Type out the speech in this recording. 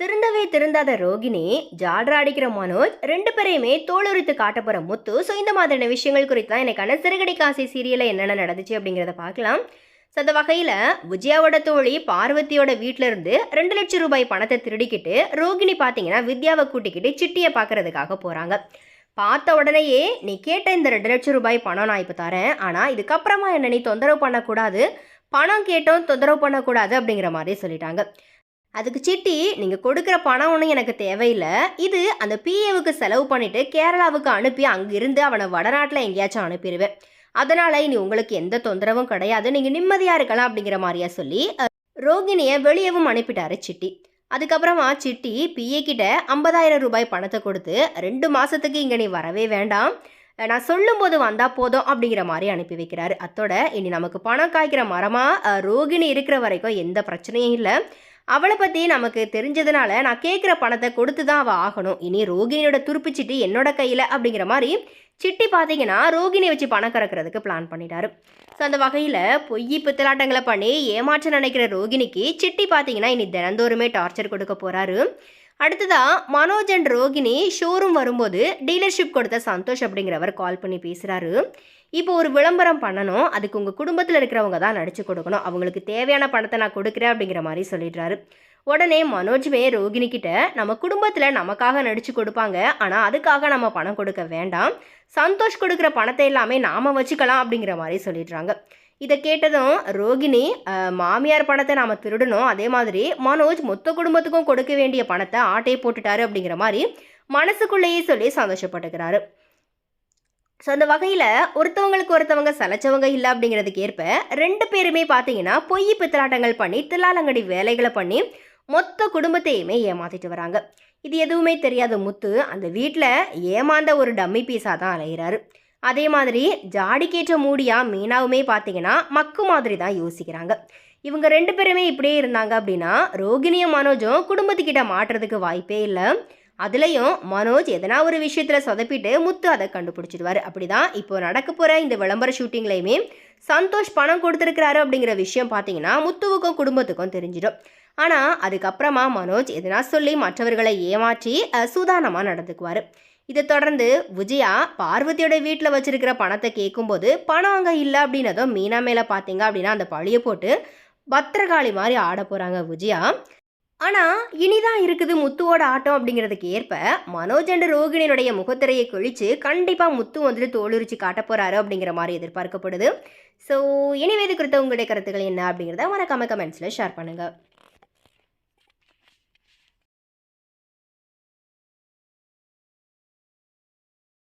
திருந்தவே திருந்தாத ரோகிணி ஜால்ரா அடிக்கிற மனோஜ் ரெண்டு பேரையுமே தோலுரித்து காட்ட போற முத்து ஸோ இந்த மாதிரியான விஷயங்கள் குறித்து தான் எனக்கான சிறுகடி காசி சீரியலில் என்னென்ன நடந்துச்சு அப்படிங்கிறத பார்க்கலாம். ஸோ அந்த வகையில் விஜயாவோட தோழி பார்வதியோட வீட்டில இருந்து ரெண்டு லட்சம் ரூபாய் பணத்தை திருடிக்கிட்டு ரோகிணி பார்த்தீங்கன்னா வித்யாவை கூட்டிக்கிட்டு சிட்டியை பார்க்கறதுக்காக போகிறாங்க பார்த்த உடனேயே நீ கேட்ட இந்த ரெண்டு லட்சம் ரூபாய் பணம் நான் இப்போ தரேன். ஆனால் இதுக்கப்புறமா என்ன நீ தொந்தரவு பண்ணக்கூடாது. பணம் கேட்டோம் தொந்தரவு பண்ணக்கூடாது அப்படிங்கிற மாதிரி சொல்லிட்டாங்க. அதுக்கு சிட்டி நீங்கள் கொடுக்குற பணம் ஒன்றும் எனக்கு தேவையில்லை. இது அந்த பிஏவுக்கு செலவு பண்ணிவிட்டு கேரளாவுக்கு அனுப்பி அங்கிருந்து அவனை வடநாட்டில் எங்கேயாச்சும் அனுப்பிடுவேன் அதனால் இனி உங்களுக்கு எந்த தொந்தரவும் கிடையாது. நீங்கள் நிம்மதியாக இருக்கலாம் அப்படிங்கிற மாதிரியா சொல்லி ரோகிணியை வெளியவும் அனுப்பிட்டாரு சிட்டி. அதுக்கப்புறமா சிட்டி பிஏ கிட்ட ஐம்பதாயிரம் ரூபாய் பணத்தை கொடுத்து ரெண்டு மாதத்துக்கு இங்கே நீ வரவே வேண்டாம். நான் சொல்லும்போது வந்தால் போதும் அப்படிங்கிற மாதிரி அனுப்பி வைக்கிறாரு. அத்தோட இனி நமக்கு பணம் காய்க்கிற மரமாக ரோகிணி இருக்கிற வரைக்கும் எந்த பிரச்சனையும் இல்லை. அவளை பற்றி நமக்கு தெரிஞ்சதுனால நான் கேட்குற பணத்தை கொடுத்து தான் அவள் ஆகணும். இனி ரோகிணியோட துருப்பிச்சிட்டு என்னோட கையில் அப்படிங்கிற மாதிரி சிட்டி பார்த்தீங்கன்னா ரோகிணியை வச்சு பணம் கறக்கிறதுக்கு பிளான் பண்ணிட்டாரு. ஸோ அந்த வகையில் பொய் பித்தலாட்டங்களை பண்ணி ஏமாற்ற நினைக்கிற ரோகிணிக்கு சிட்டி பார்த்தீங்கன்னா இனி தினந்தோறுமே டார்ச்சர் கொடுக்க போகிறாரு அடுத்ததாக மனோஜ் அண்ட் ரோகிணி ஷோரூம் வரும்போது டீலர்ஷிப் கொடுத்த சந்தோஷ் அப்படிங்கிறவர் கால் பண்ணி பேசுகிறாரு இப்போ ஒரு விளம்பரம் பண்ணணும். அதுக்கு உங்கள் குடும்பத்தில் இருக்கிறவங்க தான் நடிச்சு கொடுக்கணும். அவங்களுக்கு தேவையான பணத்தை நான் கொடுக்குறேன் அப்படிங்கிற மாதிரி சொல்லிடுறாரு. உடனே மனோஜ்மே ரோகிணி கிட்ட நம்ம குடும்பத்தில் நமக்காக நடிச்சு கொடுப்பாங்க. ஆனால் அதுக்காக நம்ம பணம் கொடுக்க வேண்டாம். சந்தோஷ் கொடுக்குற பணத்தை எல்லாமே நாம வச்சுக்கலாம் அப்படிங்கிற மாதிரி சொல்லிடுறாங்க. இதை கேட்டதும் ரோகிணி மாமியார் பணத்தை நாம் திருடணும். அதே மாதிரி மனோஜ் மொத்த குடும்பத்துக்கும் கொடுக்க வேண்டிய பணத்தை ஆட்டையை போட்டுட்டாரு அப்படிங்கிற மாதிரி மனசுக்குள்ளேயே சொல்லி சந்தோஷப்பட்டுக்கிறாரு. ஸோ அந்த வகையில் ஒருத்தவங்களுக்கு ஒருத்தவங்க சலைச்சவங்க இல்லை அப்படிங்கிறதுக்கு ஏற்ப ரெண்டு பேருமே பார்த்தீங்கன்னா பொய் பித்தலாட்டங்கள் பண்ணி தில்லாலங்கடி வேலைகளை பண்ணி மொத்த குடும்பத்தையுமே ஏமாத்திட்டு வராங்க. இது எதுவுமே தெரியாத முத்து அந்த வீட்டில் ஏமாந்த ஒரு டம்மி பீஸாக தான் அலைகிறாரு அதே மாதிரி ஜாடிக்கேற்ற மூடியா மீனாவுமே பார்த்தீங்கன்னா மக்கு மாதிரி தான் யோசிக்கிறாங்க. இவங்க ரெண்டு பேருமே இப்படியே இருந்தாங்க அப்படின்னா ரோகிணியும் மனோஜும் குடும்பத்துக்கிட்ட மாட்டுறதுக்கு வாய்ப்பே இல்லை. அதுலேயும் மனோஜ் எதனா ஒரு விஷயத்தில் சொதப்பிட்டு முத்து அதை கண்டுபிடிச்சிடுவார். அப்படிதான் இப்போ நடக்க போகிற இந்த விளம்பர ஷூட்டிங்லையுமே சந்தோஷ் பணம் கொடுத்துருக்கிறாரு அப்படிங்கிற விஷயம் பார்த்தீங்கன்னா முத்துவுக்கும் குடும்பத்துக்கும் தெரிஞ்சிடும். ஆனால் அதுக்கப்புறமா மனோஜ் எதனா சொல்லி மற்றவர்களை ஏமாற்றி சூதானமாக நடந்துக்குவார். இதை தொடர்ந்து விஜயா பார்வதியோட வீட்டில் வச்சிருக்கிற பணத்தை கேட்கும்போது பணம் அங்கே இல்லை அப்படின்னதும் மீனா மேலே பார்த்தீங்க அப்படின்னா அந்த பழியை போட்டு பத்திரகாளி மாதிரி ஆட போகிறாங்க விஜயா. ஆனால் இனிதான் இருக்குது முத்துவோட ஆட்டம் அப்படிங்கிறதுக்கு ஏற்ப மனோஜ் அண்ட் ரோகிணியினுடைய முகத்திரையை கழித்து கண்டிப்பாக முத்து வந்துட்டு தோலுரிச்சு காட்ட போகிறாரு அப்படிங்கிற மாதிரி எதிர்பார்க்கப்படுது. ஸோ இனிவேது குறித்த உங்களுடைய கருத்துக்கள் என்ன அப்படிங்கிறத மறக்காம கமெண்ட்ஸில் ஷேர் பண்ணுங்கள்